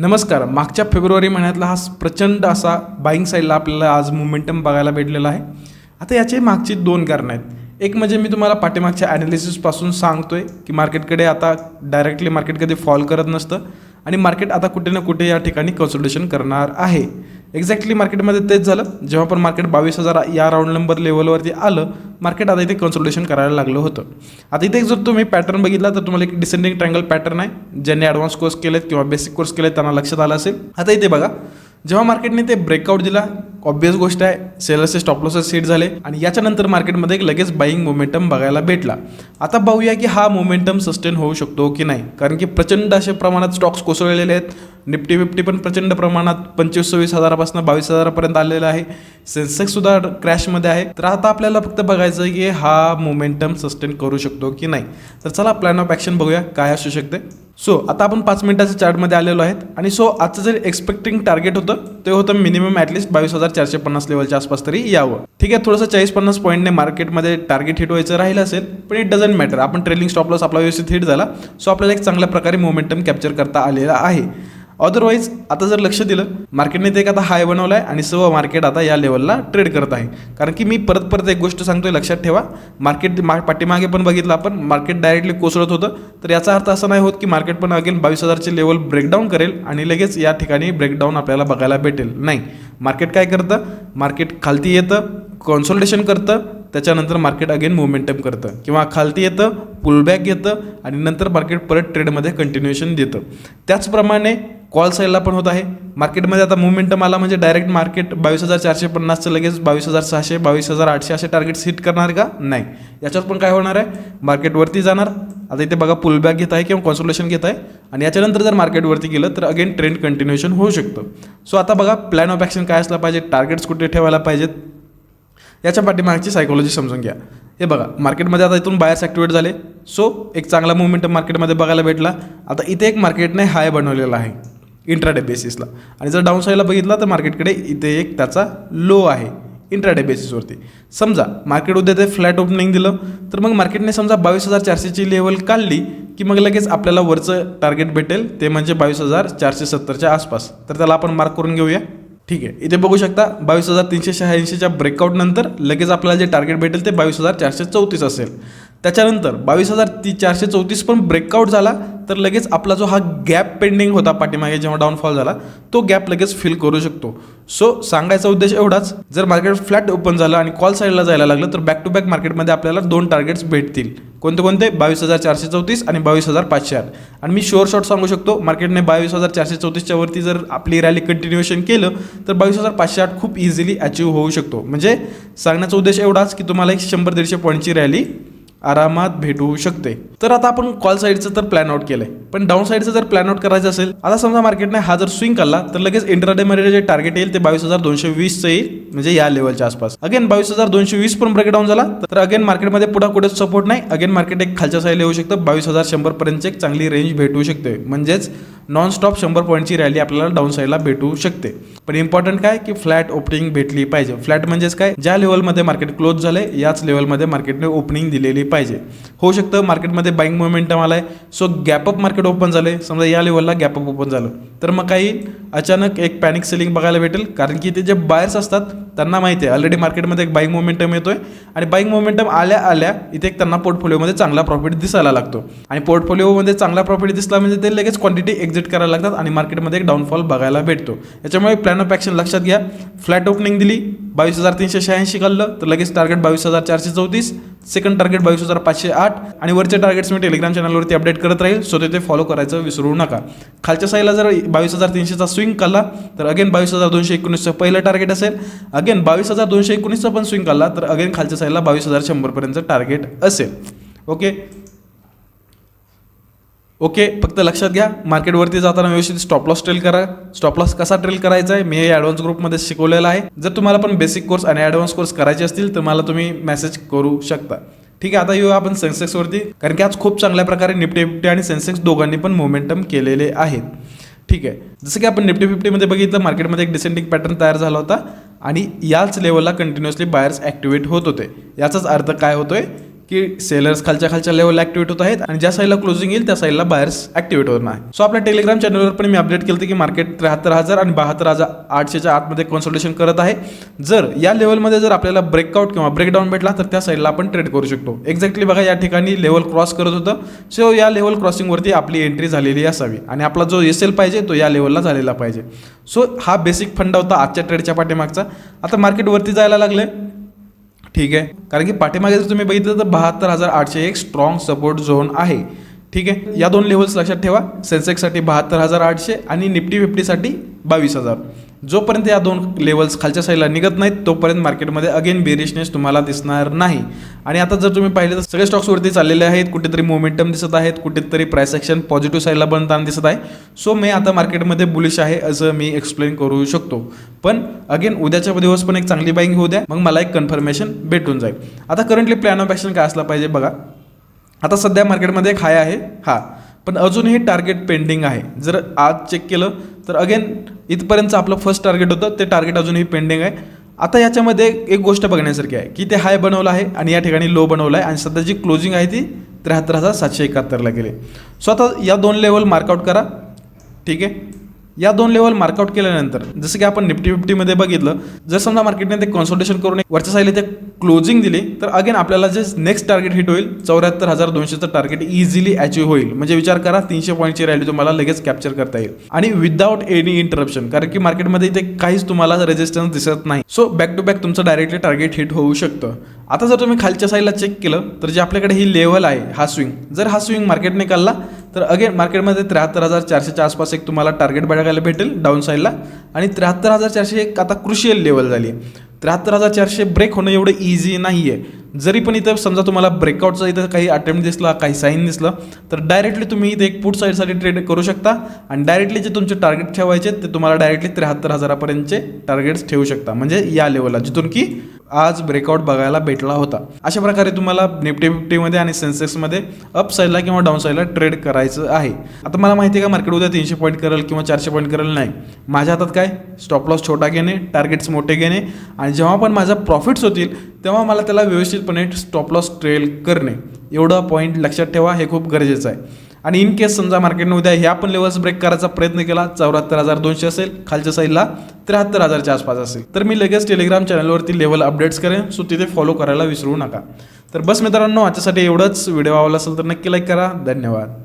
नमस्कार. मागच्या फेब्रुवारी महिन्यातला हा प्रचंड असा बाईंग साईडला आपल्याला आज मुमेंटम बघायला भेटलेला आहे. आता याचे मागची दोन कारणं आहेत. एक म्हणजे मी तुम्हाला पाठीमागच्या ॲनालिसिसपासून सांगतोय की मार्केटकडे आता डायरेक्टली मार्केट कधी फॉल करत नसतं आणि मार्केट आता कुठे ना कुठे या ठिकाणी कन्सल्टेशन करणार आहे. एक्झॅक्टली मार्केटमध्ये तेच झालं. जेव्हा पण मार्केट बावीस हजार या राऊंड नंबर लेवलवरती आलं मार्केट आता इथे कन्सल्टेशन करायला लागलं होतं. आता इथे जर तुम्ही पॅटर्न बघितला तर तुम्हाला एक डिसेंडिंग ट्रँगल पॅटर्न आहे. ज्यांनी ॲडव्हान्स कोर्स केलेत किंवा बेसिक कोर्स केलेत त्यांना लक्षात आलं असेल. आता इथे बघा. जेव्हा मार्केटने ते ब्रेकआउट दिला ऑब्विस गोष्ट आहे सेलर्सचे स्टॉप लॉसेस सीट झाले आणि याच्यानंतर मार्केटमध्ये एक लगेच बाईंग मोमेंटम बघायला भेटला. आता पाहूया की हा मोमेंटम सस्टेन होऊ शकतो की नाही. कारण की प्रचंड अशा प्रमाणात स्टॉक्स कोसळलेले आहेत. निफ्टी फिफ्टी पण प्रचंड प्रमाणात पंचवीस सव्वीस हजारापासून बावीस हजारापर्यंत आलेला आहे. सेन्सेक्ससुद्धा क्रॅशमध्ये आहे. तर आता आपल्याला फक्त बघायचं आहे की हा मोमेंटम सस्टेन करू शकतो की नाही. तर चला प्लॅन ऑफ ॲक्शन बघूया काय असू शकते. सो आता आपण पाच मिनिटाच्या चार्टमध्ये आलेलो आहेत. आणि सो आजचं जर एक्सपेक्टिंग टार्गेट होतं ते होतं मिनिमम ॲटलिस्ट बावीस हजार चारशे पन्नास लेवलच्या आसपास तरी यावं. ठीक आहे थोडंसं चाळीस पन्नास पॉईंटने मार्केटमध्ये टार्गेट हिट व्हायचं राहिलं असेल पण इट डझंट मॅटर आपण ट्रेलिंग स्टॉपलॉस आपला व्यवस्थित हिट झाला. सो आपल्याला एक चांगल्या प्रकारे मोमेंटम कॅप्चर करता आलेला आहे. अदरवाईज आता जर लक्ष दिलं मार्केटने ते एक आता हाय बनवला आहे आणि सर्व मार्केट आता या लेवलला ट्रेड करत आहे. कारण की मी परत परत एक गोष्ट सांगतोय लक्षात ठेवा. मार्केट मा पाठीमागे पण बघितलं आपण मार्केट डायरेक्टली कोसळत होतं. तर याचा अर्थ असा नाही होत की मार्केट पण अगेन बावीस हजारचे लेवल ब्रेकडाऊन करेल आणि लगेच या ठिकाणी ब्रेकडाऊन आपल्याला बघायला भेटेल. नाही. मार्केट काय करतं? मार्केट खालती येतं कॉन्सोल्टेशन करतं त्याच्यानंतर मार्केट अगेन मोमेंटम करतं. किंवा खालती येतं पुलबॅक येतं आणि नंतर मार्केट परत ट्रेडमध्ये कंटिन्युएशन देतं. त्याचप्रमाणे कॉल साईडला पण होत आहे. मार्केटमध्ये आता मोमेंटम आला म्हणजे डायरेक्ट मार्केट बावीस हजार चारशे पन्नासचं लगेच बावीस हजार सहाशे बावीस हजार आठशे असे टार्गेट्स हिट करणार का? नाही. याच्यात पण काय होणार आहे? मार्केटवरती जाणार. आता इथे बघा पुलबॅक घेत आहे किंवा कॉन्सोलेशन घेत आहे. आणि याच्यानंतर जर मार्केटवरती गेलं तर अगेन ट्रेंड कंटिन्युएशन होऊ शकतं. सो आता बघा प्लॅन ऑफ ॲक्शन काय असला पाहिजे? टार्गेट्स कुठे ठेवायला पाहिजेत? याच्या पाठीमागची सायकोलॉजी समजून घ्या. हे बघा मार्केटमध्ये आता इथून बायर्स ॲक्टिवेट झाले. सो एक चांगला मुवमेंटम मार्केटमध्ये बघायला भेटला. आता इथे एक मार्केटने हाय बनवलेला आहे इंट्राडे बेसिसला आणि जर डाऊन साईडला बघितला तर मार्केटकडे इथे एक त्याचा लो आहे इंट्राडे बेसिसवरती समजा मार्केट उद्या ते फ्लॅट ओपनिंग दिलं तर मग मार्केटने समजा बावीस हजार चारशेची लेवल काढली की मग लगेच आपल्याला वरचं टार्गेट भेटेल ते म्हणजे बावीस हजार चारशे सत्तरच्या आसपास. तर त्याला आपण मार्क करून घेऊया. ठीक आहे. इथे बघू शकता बावीस हजार तीनशे शहाऐंशीच्या ब्रेकआउट नंतर लगेच आपल्याला जे टार्गेट भेटेल ते बावीस हजार चारशे चौतीस असेल. त्याच्यानंतर बावीस हजार ती चारशे चौतीस पण ब्रेकआउट झाला तर लगेच आपला जो हा गॅप पेंडिंग होता पाठीमागे जेव्हा डाऊनफॉल झाला तो गॅप लगेच फिल करू शकतो. सो सांगायचा उद्देश एवढाच जर मार्केट फ्लॅट ओपन झालं आणि कॉल साईडला जायला लागलं तर बॅक टू बॅक मार्केटमध्ये आपल्याला दोन टार्गेट्स भेटतील. कोणते कोणते? बावीस हजार चारशे चौतीस आणि बावीस हजार पाचशे आठ. आणि मी शोअर शॉट सांगू शकतो मार्केटने बावीस हजार चारशे चौतीसच्या वरती जर आपली रॅली कंटिन्युएशन केलं तर बावीस हजार पाचशे आठ खूप इझिली अचीव्ह होऊ शकतो. म्हणजे सांगण्याचा उद्देश एवढाच की तुम्हाला एक शंभर दीडशे पॉईंटची रॅली आरामात भेटू शकते. तर आता आपण कॉल साईडचं तर प्लॅन आउट केलं आहे पण डाऊन साईडचं जर प्लॅन आउट करायचं असेल आता समजा मार्केटने हा जर स्विंग काढला तर लगेच इंटरडेमध्ये जे टार्गेट येईल ते बावीस हजार दोनशे वीसचं येईल म्हणजे या लेवलच्या आसपास. अगेन बावीस हजार दोनशे वीस पण ब्रेकडाऊन झाला तर अगेन मार्केटमध्ये पुढे कुठे सपोर्ट नाही. अगेन मार्केट एक खालच्या साईडला येऊ शकतं. बावीस हजार शंभर पर्यंतची एक चांगली रेंज भेटू शकते. म्हणजेच नॉन स्टॉप शंभर पॉईंटची रॅली आपल्याला डाऊन साईडला भेटू शकते. पण इम्पॉर्टंट काय? की फ्लॅट ओपनिंग भेटली पाहिजे. फ्लॅट म्हणजेच काय? ज्या लेवलमध्ये मार्केट क्लोज झाले याच लेवलमध्ये मार्केटने ओपनिंग दिलेली पाहिजे. होऊ शकतं मार्केटमध्ये बाईंग मोमेंटम आलाय. So gap up market open झालं. आहे समजा या लेवलला गॅपअप ओपन झालं. तर मग काही अचानक एक पॅनिक सेलिंग बघायला भेटेल. कारण की ते जे बायर्स असतात त्यांना माहिती आहे. ऑलरेडी मार्केटमध्ये एक बाईंग मोमेंटम येतोय. आणि बाईंग मोमेंटम आल्या आल्या इथे एक त्यांना पोर्टफोलिओमध्ये चांगला प्रॉफिट दिसायला लागतो. आणि पोर्टफोलिओमध्ये चांगला प्रॉफिट दिसला म्हणजे ते लगेच क्वांटिटी एक्झिट करायला लागतात आणि मार्केटमध्ये एक डाऊनफॉल बघायला भेटतो. याच्यामुळे प्लॅन ऑफ ॲक्शन लक्षात घ्या. फ्लॅट ओपनिंग दिली बावीस हजार तीनशे शहाऐंशी काढलं तर लगेच टार्गेट बावीस हजार चारशे चौतीस. सेकंड टार्गेट बावीस हजार पाचशे आठ. आणि वरचे टार्गेट्स मी टेलिग्राम चॅनलवरती अपडेट करत राहील. सो ते फॉलो करायचं विसरू नका. खालच्या साईडला जर बावीस हजार तीनशेचा स्विंग काढला तर अगेन बावीस हजार दोनशे एकोणीसचं पहिलं टार्गेट असेल. अगेन बावीस हजार दोनशे एकोणीसचा पण स्विंग काढला तर अगेन खालच्या साईडला बावीस हजार शंभरपर्यंतचं टार्गेट असेल. ओके ओके फक्त लक्षात घ्या मार्केटवरती जाताना व्यवस्थित स्टॉप लॉस ट्रेल करा. स्टॉप लॉस कसा ट्रेल करायचा आहे मी हे ॲडव्हान्स ग्रुपमध्ये शिकवलेलं आहे. जर तुम्हाला पण बेसिक कोर्स आणि ॲडव्हान्स कोर्स करायचे असतील तर मला तुम्ही मेसेज करू शकता. ठीक आहे आता येऊ आपण सेन्सेक्सवरती कारण की आज खूप चांगल्या प्रकारे निफ्टी फिफ्टी आणि सेन्सेक्स दोघांनी पण मोमेंटम केलेले आहेत. ठीक आहे जसं की आपण निफ्टी फिफ्टीमध्ये बघितलं मार्केटमध्ये एक डिसेंडिंग पॅटर्न तयार झाला होता. आणि याच लेवलला कंटिन्युअसली बायर्स ॲक्टिवेट होत होते. याचाच अर्थ काय होतोय? की सेलर्स खालच्या खालच्या लेवलला ऍक्टिव्हेट होत आहेत आणि ज्या साईडला क्लोजिंग येईल त्या साईडला बायर्स ऍक्टिव्हेट होणार. आहे सो आपल्या टेलिग्राम चॅनलवर पण मी अपडेट केलं की मार्केट त्र्याहत्तर हजार आणि बहात्तर हजार आठशेच्या आतमध्ये कॉन्सल्टेशन करत आहे. जर या लेवलमध्ये जर आपल्याला ब्रेकआउट किंवा ब्रेकडाऊन भेटला तर त्या साईडला आपण ट्रेड करू शकतो. एक्झॅक्टली बघा या ठिकाणी लेवल क्रॉस करत होतं. सो या लेवल क्रॉसिंगवरती आपली एंट्री झालेली असावी आणि आपला जो एस एल पाहिजे तो या लेवलला झालेला पाहिजे. सो हा बेसिक फंडा होता आजच्या ट्रेडच्या पाठीमागचा. आता मार्केटवरती जायला जायला लागले ठीक आहे? कारण की पाठीमागे जर तुम्ही बघितलं तर बहात्तर हजार आठशे एक स्ट्रॉंग सपोर्ट झोन आहे. ठीक आहे? या दोन लेवल्स लक्षात ठेवा. सेन्सेक्ससाठी बहात्तर हजार आठशे आणि निफ्टी फिफ्टीसाठी बावीस हजार. जोपर्यंत या दोन लेवल्स खालच्या साईडला निघत नाहीत तोपर्यंत मार्केटमध्ये अगेन बेरिशनेस तुम्हाला दिसणार नाही. आणि आता जर तुम्ही पाहिलं तर सगळे स्टॉक्सवरती चाललेले आहेत कुठेतरी मोमेंटम दिसत आहेत कुठेतरी प्राइस ॲक्शन पॉझिटिव्ह साईडला बनताना दिसत आहे. सो मी आता मार्केटमध्ये बुलिश आहे असं मी एक्सप्लेन करू शकतो. पण अगेन उद्याच्या दिवस पण एक चांगली बाईंग होऊ द्या. मग मला एक कन्फर्मेशन भेटून जाईल. आता करंटली प्लॅन ऑफ ॲक्शन काय असला पाहिजे बघा. आता सध्या मार्केटमध्ये एक हाय आहे. हा. पण अजूनही टार्गेट पेंडिंग आहे. जर आज चेक केलं तर अगेन इथपर्यंतचं आपलं फर्स्ट टार्गेट होतं ते टार्गेट अजूनही पेंडिंग आहे. आता याच्यामध्ये एक गोष्ट बघण्यासारखी आहे की ते हाय बनवलं आहे आणि या ठिकाणी लो बनवलं आहे आणि सध्या जी क्लोजिंग आहे ती त्र्याहत्तर हजार सातशे एकाहत्तरला गेले. सो आता या दोन लेवल मार्कआउट करा. ठीक आहे? या दोन लेवल मार्कआउट केल्यानंतर जसं की आपण निफ्टी फिफ्टीमध्ये बघितलं जर समजा मार्केटने ते कन्सल्टेशन करून वरच्या साईडला ते क्लोजिंग दिली तर अगेन आपल्याला जे नेक्स्ट टार्गेट हिट होईल चौऱ्याहत्तर हजार दोनशेचं टार्गेट इझिली अचीव्ह होईल. म्हणजे विचार करा तीनशे पॉईंटची रॅली तुम्हाला लगेच कॅप्चर करता येईल. आणि विदाउट एनी इंटरप्शन कारण की मार्केटमध्ये इथे काहीच तुम्हाला रेजिस्टन्स दिसत नाही. सो बॅक टू बॅक तुमचं डायरेक्टली टार्गेट हिट होऊ शकतं. आता जर तुम्ही खालच्या साईडला चेक केलं तर जे आपल्याकडे ही लेवल आहे हा स्विंग जर हा स्विंग मार्केटने काढला तर अगेन मार्केटमध्ये त्र्याहत्तर हजार चारशेच्या आसपास एक तुम्हाला टार्गेट बघायला भेटेल डाऊन साईडला आणि त्र्याहत्तर हजार चारशे एक आता क्रुशियल लेवल झाली त्र्याहत्तर हजार चारशे ब्रेक होणं एवढं इझी नाही आहे जरी पण इथं समजा तुम्हाला ब्रेकआउटचा इथं काही अटेम्प्ट दिसला काही साईन दिसलं तर डायरेक्टली तुम्ही इथे एक पुट साईडसाठी ट्रेड करू शकता. आणि डायरेक्टली जे तुमचे टार्गेट ठेवायचे ते तुम्हाला डायरेक्टली त्र्याहत्तर हजारापर्यंतचे टार्गेट्स ठेवू शकता. म्हणजे या लेवलला जिथून की आज ब्रेकआउट बघायला भेटला होता. अशा प्रकारे तुम्हाला निफ्टी फिफ्टीमध्ये आणि सेन्सेक्समध्ये अप साईडला किंवा डाऊन साईडला ट्रेड करायचं आहे. आता मला माहिती आहे का मार्केट उद्या तीनशे पॉईंट करेल किंवा चारशे पॉईंट करेल? नाही. माझ्या हातात काय? स्टॉप लॉस छोटा घेणे टार्गेट्स मोठे घेणे. आणि जेव्हा पण माझा प्रॉफिट्स होतील तेव्हा मला त्याला व्यवस्थित स्टॉप स्टॉपलॉस ट्रेल करणे. एवढा पॉईंट लक्षात ठेवा हे खूप गरजेचं आहे. आणि इन केस समजा मार्केटने उद्या ह्या पण लेवल्स ब्रेक करायचा प्रयत्न केला चौऱ्याहत्तर हजार दोनशे असेल खालच्या साईडला त्र्याहत्तर हजारच्या आसपास असेल तर मी लगेच टेलिग्राम चॅनलवरती लेवल अपडेट्स करेन सो तिथे फॉलो करायला विसरू नका. तर बस मित्रांनो आजच्यासाठी एवढंच. व्हिडिओ आवडला असेल तर नक्की लाईक करा. धन्यवाद.